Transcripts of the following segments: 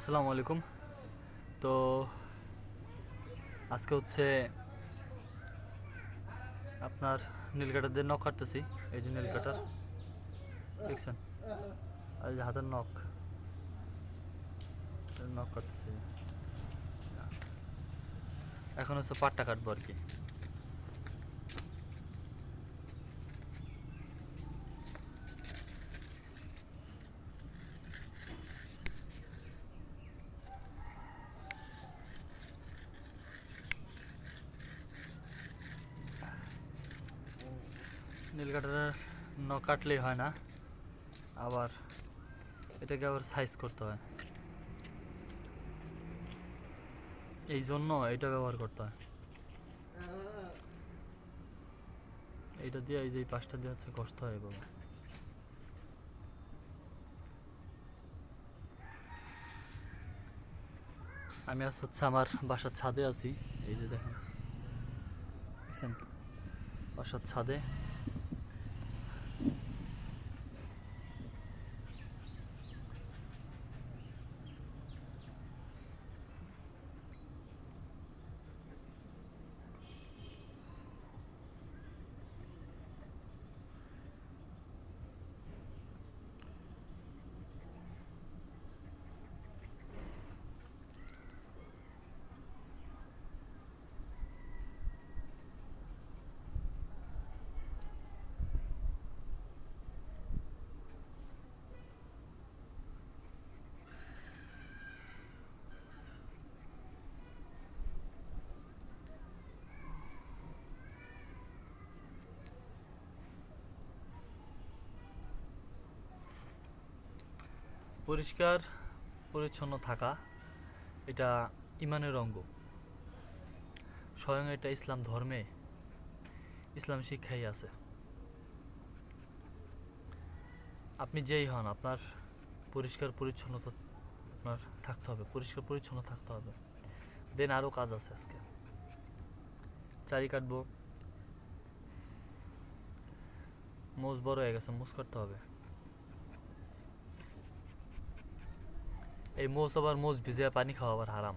আসসালামু আলাইকুম। তো আজকে হচ্ছে আপনার নীলকাটার দিয়ে নখ কাটতেছি, এই যে নীলকাটার। দেখছেন? আর যে হাতের নখ। নখ কাটতেছি। এখন হচ্ছে পাট্টা কাটবো আর কি। নীল কাটারের নখ কাটলেই হয় না। আবার এটাকে আবার সাইজ করতে হয়। এই জন্য এটা ব্যবহার করতে হয়। এইটা দিয়ে এই যে এই পাশটা দিয়ে হচ্ছে কষ্ট হয় বাবা আমি আজ হচ্ছে আমার বাসার ছাদে আছি। এই যে দেখেন বাসার ছাদে পরিষ্কার, পরিচ্ছন্ন থাকা, এটা ইমানের অঙ্গ। স্বয়ং এটা ইসলাম ধর্মে ইসলাম শিক্ষাই আছে। আপনি যেই হন, আপনার পরিষ্কার, পরিচ্ছন্নতা আপনার থাকতে হবে, পরিষ্কার, পরিচ্ছন্ন থাকতে হবে। দেন আরও কাজ আছে আজকে। চারি কাটবো। মোজ বড় হয়ে গেছে মোজ কাটতে হবে। এই মোজ আবার মোজ ভিজে পানি খাওয়া আবার হারাম।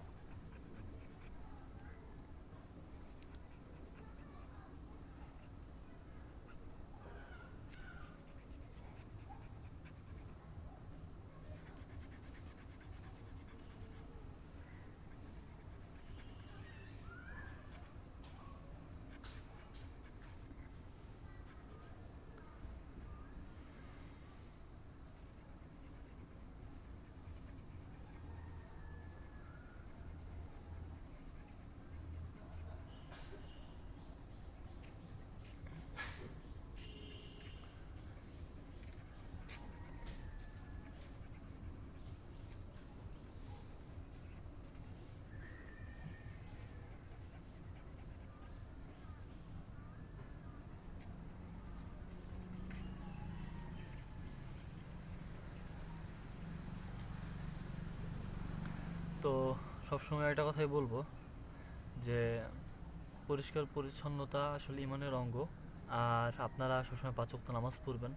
তো সবসময় একটা কথাই বলব যে পরিষ্কার পরিচ্ছন্নতা আসলে ইমানের অঙ্গ। আর আপনারা সবসময় পাঁচ নামাজ পড়বেন।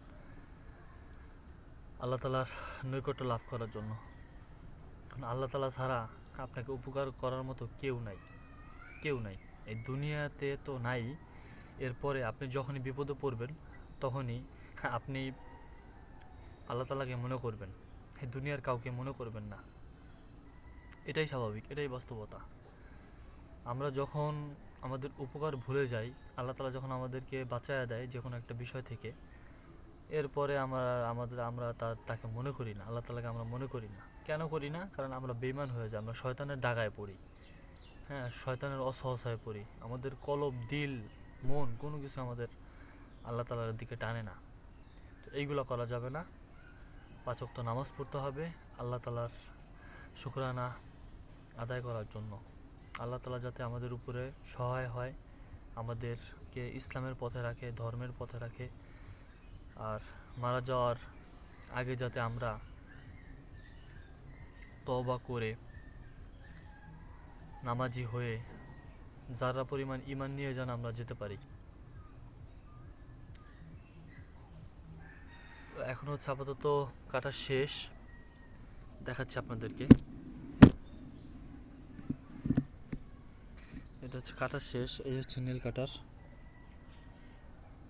আল্লাহ তালার নৈকট্য লাভ করার জন্য। আল্লাহ তালা ছাড়া আপনাকে উপকার করার মতো কেউ নাই। কেউ নাই। এই দুনিয়াতে তো নাই। এরপরে আপনি যখনই বিপদে পড়বেন, তখনই আপনি আল্লাহ তালাকে মনে করবেন। এই দুনিয়ার কাউকে মনে করবেন না। এটাই স্বাভাবিক, এটাই বাস্তবতা। আমরা যখন আমাদের উপকার ভুলে যাই, আল্লাহ তালা যখন আমাদেরকে বাঁচায় দেয় যে কোনো একটা বিষয় থেকে, এরপরে আমরা, আমাদের, আমরা তা, তাকে মনে করি না, আল্লাহ তালাকে আমরা মনে করি না। কেন করি না? কারণ আমরা বেইমান হয়ে যাই, আমরা শয়তানের ডাগায় পড়ি। হ্যাঁ শয়তানের অসহসায় পড়ি। আমাদের কলব, দিল, মন কোনো কিছু আমাদের আল্লাহ তালার দিকে টানে না। তো এইগুলো করা যাবে না। পাঁচক তো নামাজ পড়তে হবে। আল্লাহ তালার শুকরানা আদায় করার জন্য। আল্লাহ তালা যাতে আমাদের উপরে সহায় হয়, আমাদেরকে ইসলামের পথে রাখে, ধর্মের পথে রাখে, আর মারা যাওয়ার আগে যাতে আমরা তওবা করে নামাজি হয়ে যারা পরিমাণ ইমান নিয়ে যেন আমরা যেতে পারি। তো এখন হচ্ছে আপাতত কাটা শেষ। দেখাচ্ছি আপনাদেরকে। হচ্ছে কাটার শেষ, এই হচ্ছে নীল কাটার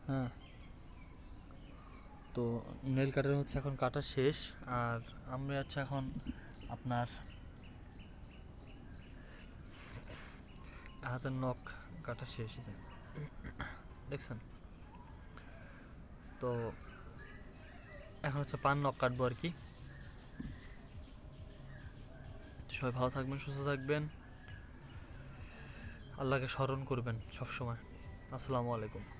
হ্যাঁ। তো নেল কাটার হচ্ছে এখন কাটা শেষ, আর আমরা হচ্ছে এখন আপনার হাতের নখ কাটা শেষ যে। দেখছেন? তো এখন হচ্ছে পান নখ কাটবো আর কি। সবাই ভালো থাকবেন, সুস্থ থাকবেন। আল্লাহকে স্মরণ করবেন সবসময়। আসসালামু আলাইকুম।